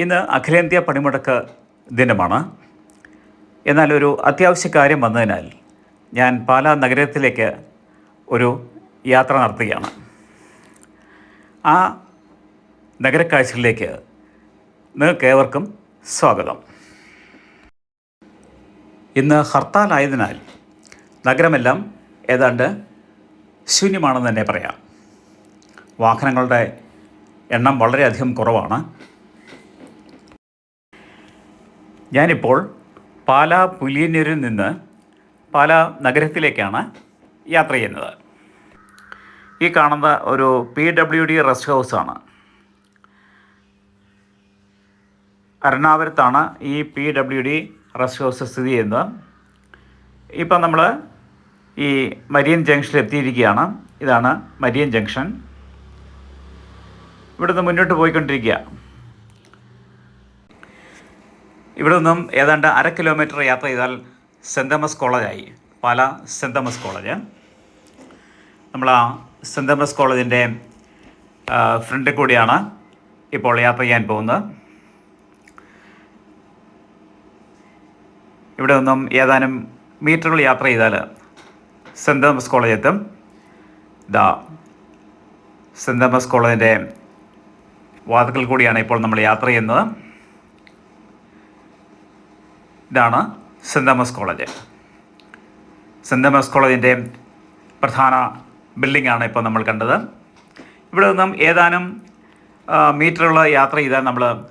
ഇന്ന് അഖിലേന്ത്യാ പണിമുടക്ക് ദിനമാണ്. എന്നാൽ ഒരു അത്യാവശ്യ കാര്യം വന്നതിനാൽ ഞാൻ പാലാ നഗരത്തിലേക്ക് ഒരു യാത്ര നടത്തുകയാണ്. ആ നഗരക്കാഴ്ചകളിലേക്ക് നിങ്ങൾക്ക് ഏവർക്കും സ്വാഗതം. ഇന്ന് ഹർത്താലായതിനാൽ നഗരമെല്ലാം ഏതാണ്ട് ശൂന്യമാണെന്ന് തന്നെ പറയാം. വാഹനങ്ങളുടെ എണ്ണം വളരെയധികം കുറവാണ്. ഞാനിപ്പോൾ പാലാ പുലിയന്നൂരിൽ നിന്ന് പാലാ നഗരത്തിലേക്കാണ് യാത്ര ചെയ്യുന്നത്. ഈ കാണുന്ന ഒരു പി ഡബ്ല്യു ഡി റെസ്റ്റ് ഹൗസാണ്. അരുണാപുരത്താണ് ഈ P W D rest house സ്ഥിതി ചെയ്യുന്നത്. ഇപ്പം നമ്മൾ ഈ മരിയൻ ജംഗ്ഷനിൽ എത്തിയിരിക്കുകയാണ്. ഇതാണ് മരിയൻ ജംഗ്ഷൻ. ഇവിടുന്ന് മുന്നോട്ട് പോയിക്കൊണ്ടിരിക്കുക. ഇവിടെ നിന്നും ഏതാണ്ട് അര കിലോമീറ്റർ യാത്ര ചെയ്താൽ saint Thomas കോളേജായി. Pala saint Thomas college. നമ്മൾ ആ സെന്റ് തോമസ് കോളേജിന്റെ ഫ്രണ്ടിൽ കൂടിയാണ് ഇപ്പോൾ യാത്ര ചെയ്യാൻ പോകുന്നത്. ഇവിടെ നിന്നും ഏതാനും മീറ്ററുകൾ യാത്ര ചെയ്താൽ സെന്റ് തോമസ് കോളേജ് എത്തും ദാ സെന്റ് തോമസ് കോളേജിന്റെ വാതുക്കൾ കൂടിയാണ് ഇപ്പോൾ നമ്മൾ യാത്ര ചെയ്യുന്നത്. ഇതാണ് saint Thomas college. Saint Thomas കോളേജിന്റെ പ്രധാന ബിൽഡിംഗ് ആണ് ഇപ്പോൾ നമ്മൾ കണ്ടത്. ഇവിടെ നിന്നും ഏതാനും മീറ്ററുള്ള യാത്ര ചെയ്താൽ നമ്മൾ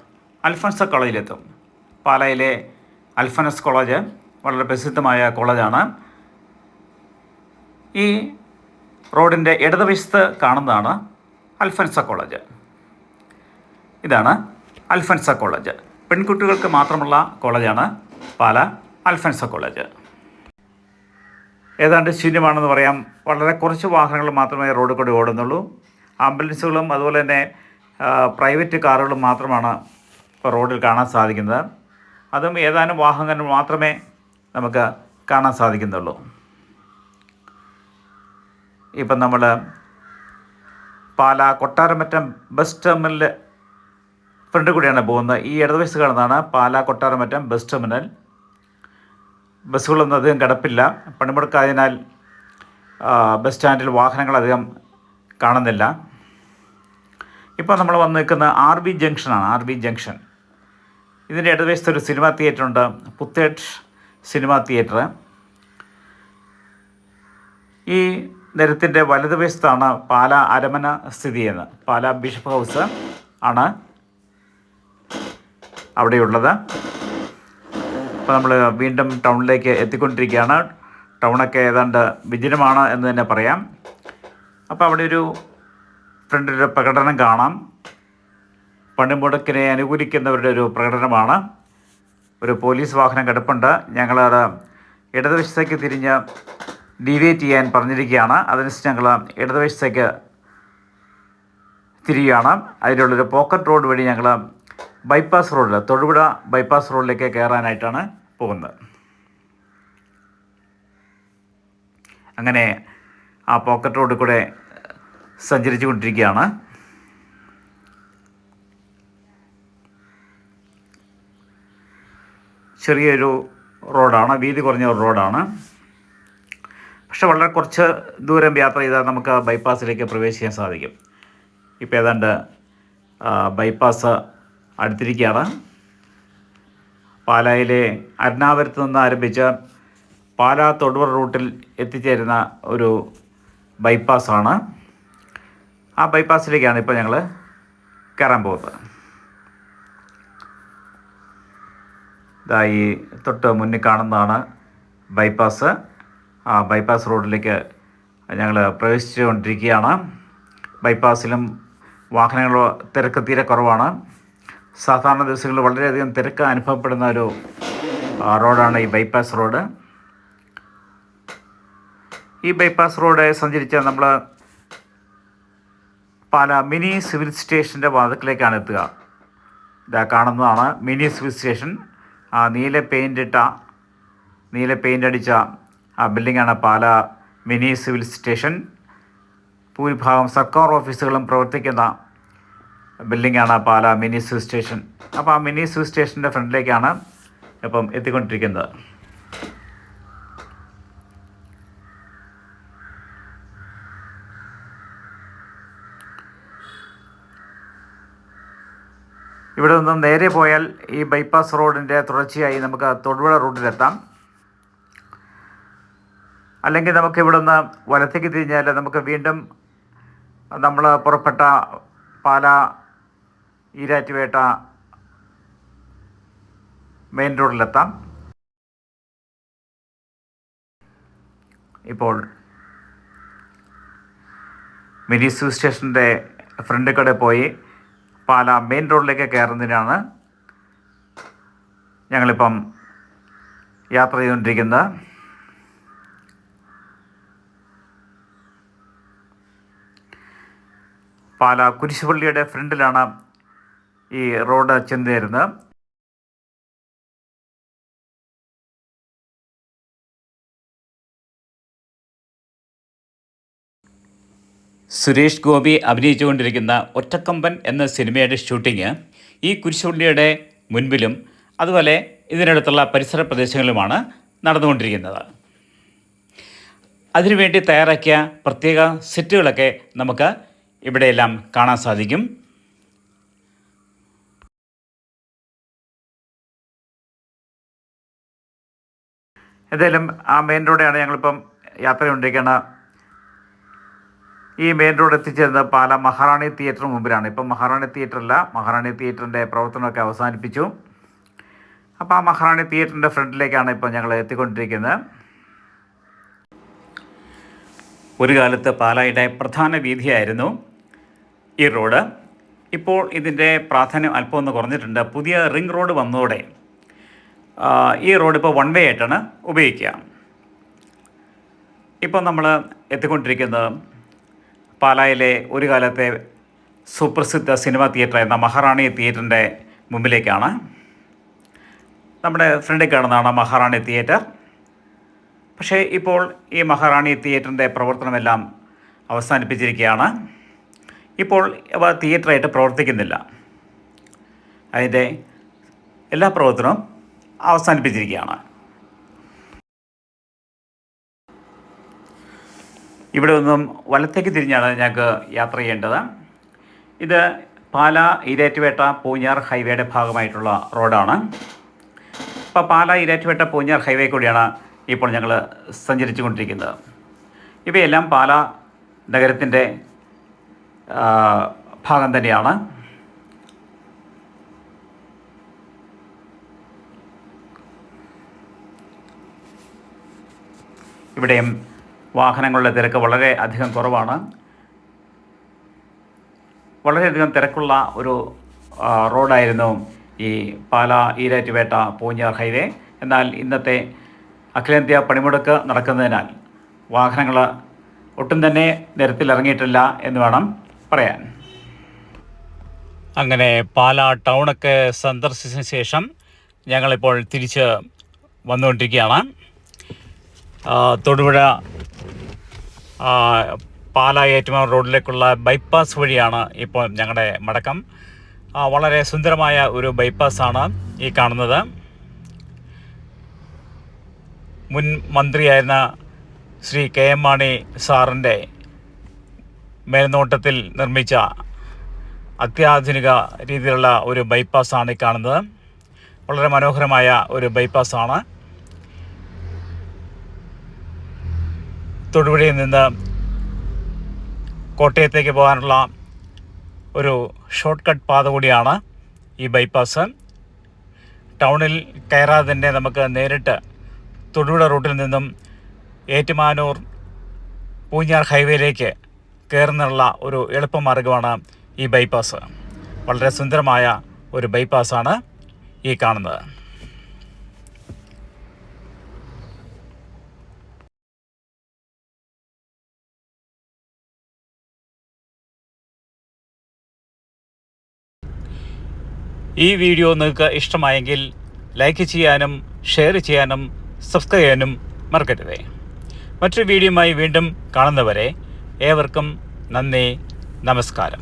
അൽഫൻസ കോളേജിലെത്തും. പാലയിലെ അൽഫൻസ് കോളേജ് വളരെ പ്രസിദ്ധമായ കോളേജാണ്. ഈ റോഡിന്റെ ഇടതുവശത്ത് കാണുന്നതാണ് അൽഫൻസ കോളേജ്. ഇതാണ് അൽഫൻസ കോളേജ്. പെൺകുട്ടികൾക്ക് മാത്രമുള്ള കോളേജാണ്. പാല അൽഫൻസ കോളേജ്. ഏതാണ്ട് ശൂന്യമാണെന്ന് പറയാം. വളരെ കുറച്ച് വാഹനങ്ങൾ മാത്രമേ റോഡ് കൂടി ഓടുന്നുള്ളൂ. ആംബുലൻസുകളും അതുപോലെ തന്നെ പ്രൈവറ്റ് കാറുകളും മാത്രമാണ് റോഡിൽ കാണാൻ സാധിക്കുന്നത്. അതും ഏതാനും വാഹനങ്ങൾ മാത്രമേ നമുക്ക് കാണാൻ സാധിക്കുന്നുള്ളൂ. ഇപ്പം നമ്മൾ Pala Kottaramattom bus terminal front കൂടിയാണ് പോകുന്നത്. ഈ ഇടതുവശത്ത് കാണുന്നതാണ് പാലാ കൊട്ടാരമറ്റം ബസ് ടെർമിനൽ. ബസ്സുകളൊന്നും അധികം കിടപ്പില്ല. പണിമുടക്കായതിനാൽ ബസ് സ്റ്റാൻഡിൽ വാഹനങ്ങളധികം കാണുന്നില്ല. ഇപ്പോൾ നമ്മൾ വന്ന് നിൽക്കുന്ന R B ജംഗ്ഷനാണ്. R B junction. ഇതിന്റെ ഇടതുവശത്ത് ഒരു സിനിമാ തിയേറ്റർ ഉണ്ട് പുത്തേട്ട് സിനിമാ തിയേറ്റർ. ഈ നിരത്തിന്റെ വലതുവശത്താണ് പാല അരമന സ്ഥിതി ചെയ്യുന്നത്. പാല ബിഷപ്പ് ഹൗസ് ആണ്. അവിടെയുള്ളത്. അപ്പോൾ നമ്മൾ വീണ്ടും ടൗണിലേക്ക് എത്തിക്കൊണ്ടിരിക്കുകയാണ്. ടൗണൊക്കെ ഏതാണ്ട് വിജനമാണ് എന്ന് തന്നെ പറയാം. അപ്പോൾ അവിടെ ഒരു ഫ്രണ്ടിന്റെ പ്രകടനം കാണാം. പണിമുടക്കിനെ അനുകൂലിക്കുന്നവരുടെ ഒരു പ്രകടനമാണ്. ഒരു പോലീസ് വാഹനം കിടപ്പുണ്ട്. ഞങ്ങളത് ഇടതുവശത്തേക്ക് തിരിഞ്ഞ് ഡീവിയേറ്റ് ചെയ്യാൻ പറഞ്ഞിരിക്കുകയാണ്. അതനുസരിച്ച് ഞങ്ങൾ ഇടതുവശത്തേക്ക് തിരിയുകയാണ്. അതിലുള്ളൊരു പോക്കറ്റ് റോഡ് വഴി ഞങ്ങൾ ബൈപ്പാസ് റോഡിൽ തൊടുപുഴ ബൈപ്പാസ് റോഡിലേക്ക് കയറാനായിട്ടാണ് പോകുന്നത്. അങ്ങനെ ആ പോക്കറ്റ് റോഡിൽ കൂടെ സഞ്ചരിച്ചു കൊണ്ടിരിക്കുകയാണ്. ചെറിയൊരു റോഡാണ് വീതി കുറഞ്ഞ ഒരു റോഡാണ്. പക്ഷെ വളരെ കുറച്ച് ദൂരം യാത്ര ചെയ്താൽ നമുക്ക് ബൈപ്പാസിലേക്ക് പ്രവേശിക്കാൻ സാധിക്കും. ഇപ്പോൾ ഏതാണ്ട് ബൈപ്പാസ് അടുത്തിരിക്കുകയാണ്. പാലായിലെ അരുണാപുരത്ത് നിന്ന് ആരംഭിച്ച പാലാ തൊടുപുഴ റൂട്ടിൽ എത്തിച്ചേരുന്ന ഒരു ബൈപ്പാസാണ് ആ ബൈപ്പാസിലേക്കാണ് ഇപ്പോൾ ഞങ്ങൾ കയറാൻ പോകുന്നത്. ഇതാ ഈ തൊട്ട് മുന്നിൽ കാണുന്നതാണ് ബൈപ്പാസ് ആ ബൈപ്പാസ് റോഡിലേക്ക് ഞങ്ങൾ പ്രവേശിച്ചുകൊണ്ടിരിക്കുകയാണ്. ബൈപ്പാസിലും വാഹനങ്ങൾ തിരക്ക് തീരെ കുറവാണ്. സാധാരണ ദിവസങ്ങളിൽ വളരെയധികം തിരക്ക് അനുഭവപ്പെടുന്ന ഒരു റോഡാണ് ഈ ബൈപ്പാസ് റോഡ്. ഈ ബൈപ്പാസ് റോഡ് സഞ്ചരിച്ച നമ്മൾ പാല മിനി സിവിൽ സ്റ്റേഷന്റെ വാതിക്കലേക്കാണ് എത്തുക. ഇതാ കാണുന്നതാണ് മിനി സിവിൽ സ്റ്റേഷൻ. ആ നീല പെയിന്റ് ഇട്ട നീല പെയിന്റ് അടിച്ച ആ ബിൽഡിങ്ങാണ് പാല മിനി സിവിൽ സ്റ്റേഷൻ. ഭൂരിഭാഗം സർക്കാർ ഓഫീസുകളും പ്രവർത്തിക്കുന്ന ബിൽഡിംഗാണ് പാല മിനി സൂ സ്റ്റേഷൻ അപ്പോൾ ആ മിനി സൂ സ്റ്റേഷന്റെ ഫ്രണ്ടിലേക്കാണ് ഇപ്പം എത്തിക്കൊണ്ടിരിക്കുന്നത്. ഇവിടെ നിന്നും നേരെ പോയാൽ ഈ ബൈപ്പാസ് റോഡിന്റെ തുടർച്ചയായി നമുക്ക് തൊടുപുഴ റൂട്ടിലെത്താം. അല്ലെങ്കിൽ നമുക്ക് ഇവിടെ നിന്ന് വലത്തേക്ക് തിരിഞ്ഞാൽ നമുക്ക് വീണ്ടും നമ്മൾ പുറപ്പെട്ട പാല ഈരാറ്റുപേട്ട മെയിൻ റോഡിലെത്താം. ഇപ്പോൾ മിനി സൂ സ്റ്റേഷന്റെ ഫ്രണ്ട് കടയിൽ പോയി പാല മെയിൻ റോഡിലേക്ക് കയറുന്നതിനാണ് ഞങ്ങളിപ്പം യാത്ര ചെയ്തുകൊണ്ടിരിക്കുന്നത്. പാല കുരിശുപള്ളിയുടെ ഫ്രണ്ടിലാണ് ഈ റോഡ് ചെന്ന് സുരേഷ് ഗോപി അഭിനയിച്ചുകൊണ്ടിരിക്കുന്ന ഒറ്റക്കമ്പൻ എന്ന സിനിമയുടെ ഷൂട്ടിംഗ് ഈ കുരിശുള്ളിയുടെ മുൻപിലും അതുപോലെ ഇതിനടുത്തുള്ള പരിസര പ്രദേശങ്ങളിലുമാണ് നടന്നുകൊണ്ടിരിക്കുന്നത്. അതിനുവേണ്ടി തയ്യാറാക്കിയ പ്രത്യേക സെറ്റുകളൊക്കെ നമുക്ക് ഇവിടെയെല്ലാം കാണാൻ സാധിക്കും. എന്തായാലും ആ മെയിൻ റോഡാണ് ഞങ്ങളിപ്പം യാത്ര ചെയ്തുകൊണ്ടിരിക്കുന്നത് ഈ മെയിൻ റോഡ് എത്തിച്ചേരുന്നത് പാല മഹാറാണി തിയേറ്ററിന് മുമ്പിലാണ്. ഇപ്പം മഹാറാണി തിയേറ്ററല്ല മഹാറാണി തിയേറ്ററിന്റെ പ്രവർത്തനമൊക്കെ അവസാനിപ്പിച്ചു. അപ്പോൾ ആ മഹാറാണി തിയേറ്ററിന്റെ ഫ്രണ്ടിലേക്കാണ് ഇപ്പോൾ ഞങ്ങൾ എത്തിക്കൊണ്ടിരിക്കുന്നത്. ഒരു കാലത്ത് പാലായുടെ പ്രധാന വീതിയായിരുന്നു ഈ റോഡ്. ഇപ്പോൾ ഇതിന്റെ പ്രാധാന്യം അല്പമൊന്ന് കുറഞ്ഞിട്ടുണ്ട്. പുതിയ റിംഗ് റോഡ് വന്നതോടെ ഈ റോഡ് ഇപ്പോൾ വൺ വേ ആയിട്ടാണ് ഉപയോഗിക്കുക. ഇപ്പോൾ നമ്മൾ എത്തിക്കൊണ്ടിരിക്കുന്നത് പാലായിലെ ഒരു കാലത്തെ സുപ്രസിദ്ധ സിനിമാ തിയേറ്ററായിരുന്ന മഹാറാണി തിയേറ്ററിന്റെ മുമ്പിലേക്കാണ്. നമ്മുടെ ഫ്രണ്ടിൽ കാണുന്നതാണ് മഹാറാണി തിയേറ്റർ. പക്ഷേ ഇപ്പോൾ ഈ മഹാറാണി തിയേറ്ററിന്റെ പ്രവർത്തനമെല്ലാം അവസാനിപ്പിച്ചിരിക്കുകയാണ്. ഇപ്പോൾ അവ തിയേറ്ററായിട്ട് പ്രവർത്തിക്കുന്നില്ല. അതിന്റെ എല്ലാ പ്രവർത്തനവും അവസാനിപ്പിച്ചിരിക്കുകയാണ്. ഇവിടെ നിന്നും വലത്തേക്ക് തിരിഞ്ഞാണ് ഞങ്ങൾക്ക് യാത്ര ചെയ്യേണ്ടത്. ഇത് പാല ഈരാറ്റുപേട്ട പൂഞ്ഞാർ ഹൈവേയുടെ ഭാഗമായിട്ടുള്ള റോഡാണ്. ഇപ്പോൾ പാല ഈരാറ്റുപേട്ട പൂഞ്ഞാർ ഹൈവേ കൂടിയാണ് ഇപ്പോൾ ഞങ്ങൾ സഞ്ചരിച്ചു കൊണ്ടിരിക്കുന്നത് ഇവയെല്ലാം പാല നഗരത്തിന്റെ ഭാഗം തന്നെയാണ്. ഇവിടെയും വാഹനങ്ങളുടെ തിരക്ക് വളരെ അധികം കുറവാണ്. വളരെയധികം തിരക്കുള്ള ഒരു റോഡായിരുന്നു ഈ പാല ഈരാറ്റുപേട്ട പൂഞ്ഞാർ ഹൈവേ. എന്നാൽ ഇന്നത്തെ അഖിലേന്ത്യാ പണിമുടക്ക് നടക്കുന്നതിനാൽ വാഹനങ്ങൾ ഒട്ടും തന്നെ നിരത്തിലിറങ്ങിയിട്ടില്ല എന്ന് വേണം പറയാൻ. അങ്ങനെ പാല ടൗണൊക്കെ സന്ദർശിച്ചതിന് ശേഷം ഞങ്ങളിപ്പോൾ തിരിച്ച് വന്നുകൊണ്ടിരിക്കുകയാണ്. തൊടുപുഴ പാല ഏറ്റുമാൻ റോഡിലേക്കുള്ള ബൈപ്പാസ് വഴിയാണ് ഇപ്പോൾ ഞങ്ങളുടെ മടക്കം. വളരെ സുന്ദരമായ ഒരു ബൈപ്പാസാണ് ഈ കാണുന്നത്. മുൻ മന്ത്രിയായിരുന്ന ശ്രീ കെ എം മാണി സാറിന്റെ മേൽനോട്ടത്തിൽ നിർമ്മിച്ച അത്യാധുനിക രീതിയിലുള്ള ഒരു ബൈപ്പാസാണ് ഈ കാണുന്നത്. വളരെ മനോഹരമായ ഒരു ബൈപ്പാസാണ്. തൊടുപുഴയിൽ നിന്ന് കോട്ടയത്തേക്ക് പോകാനുള്ള ഒരു ഷോർട്ട് കട്ട് പാത കൂടിയാണ് ഈ ബൈപ്പാസ് ടൗണിൽ കയറാതെ തന്നെ നമുക്ക് നേരിട്ട് തൊടുപുഴ റൂട്ടിൽ നിന്നും ഏറ്റുമാനൂർ പൂഞ്ഞാർ ഹൈവേയിലേക്ക് കയറുന്നുള്ള ഒരു എളുപ്പമാർഗമാണ് ഈ ബൈപ്പാസ് വളരെ സുന്ദരമായ ഒരു ബൈപ്പാസാണ് ഈ കാണുന്നത്. ഈ വീഡിയോ നിങ്ങൾക്ക് ഇഷ്ടമായെങ്കിൽ ലൈക്ക് ചെയ്യാനും ഷെയർ ചെയ്യാനും സബ്സ്ക്രൈബ് ചെയ്യാനും മറക്കരുതേ. മറ്റൊരു വീഡിയോയുമായി വീണ്ടും കാണുന്നവരെ ഏവർക്കും നന്ദി നമസ്കാരം.